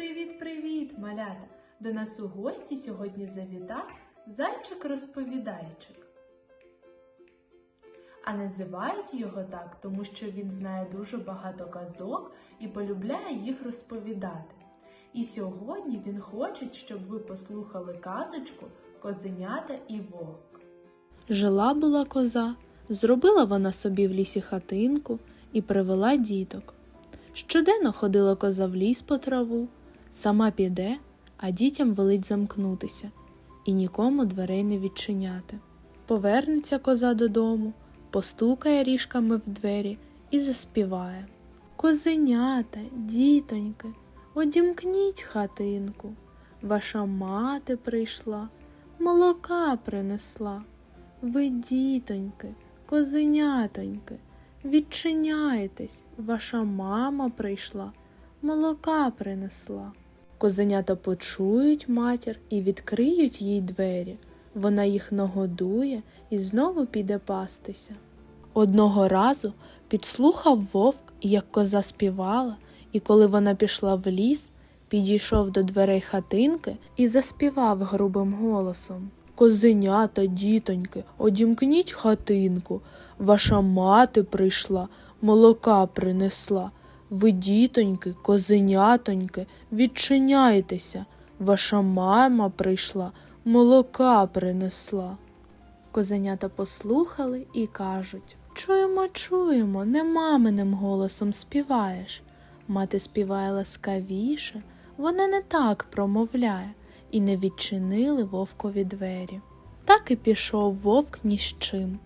Привіт-привіт, малята! До нас у гості сьогодні завітав зайчик-розповідайчик. А називають його так, тому що він знає дуже багато казок і полюбляє їх розповідати. І сьогодні він хоче, щоб ви послухали казочку Козенята і вовк. Жила була коза, зробила вона собі в лісі хатинку і привела діток. Щоденно ходила коза в ліс по траву, сама піде, а дітям велить замкнутися і нікому дверей не відчиняти. Повернеться коза додому, постукає ріжками в двері і заспіває. Козенята, дітоньки, одімкніть хатинку. Ваша мати прийшла, молока принесла. Ви, дітоньки, козенятоньки, відчиняйтесь, ваша мама прийшла, молока принесла. Козенята почують матір і відкриють їй двері. Вона їх нагодує і знову піде пастися. Одного разу підслухав вовк, як коза співала, і коли вона пішла в ліс, підійшов до дверей хатинки і заспівав грубим голосом. Козенята, дітоньки, одімкніть хатинку. Ваша мати прийшла, молока принесла. Ви, дітоньки, козенятоньки, відчиняйтеся. Ваша мама прийшла, молока принесла. Козенята послухали і кажуть Чуємо, чуємо, не маминим голосом співаєш. Мати співає ласкавіше, вона не так промовляє, і не відчинили вовкові двері. Так і пішов вовк ні з чим.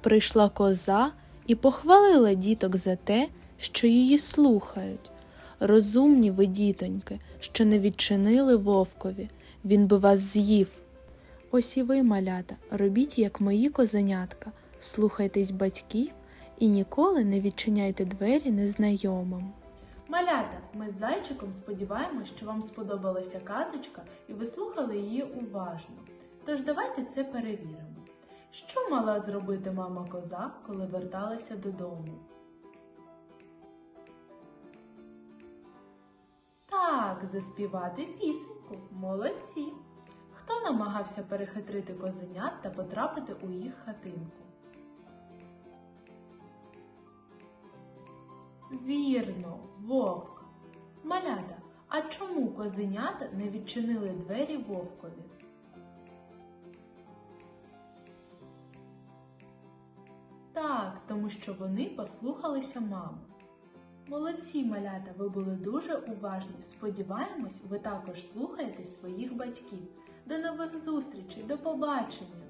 Прийшла коза і похвалила діток за те, що її слухають. Розумні ви, дітоньки, що не відчинили вовкові, він би вас з'їв. Ось і ви, малята, робіть, як мої козенятка, слухайтесь батьків і ніколи не відчиняйте двері незнайомим. Малята, ми з зайчиком сподіваємось, що вам сподобалася казочка і ви слухали її уважно. Тож давайте це перевіримо. Що мала зробити мама коза, коли верталася додому? Так, заспівати пісеньку. Молодці. Хто намагався перехитрити козенят та потрапити у їх хатинку? Вірно, вовк. Малята, а чому козенята не відчинили двері вовкові? Так, тому що вони послухалися мами. Молодці, малята, ви були дуже уважні. Сподіваємось, ви також слухаєте своїх батьків. До нових зустрічей, до побачення!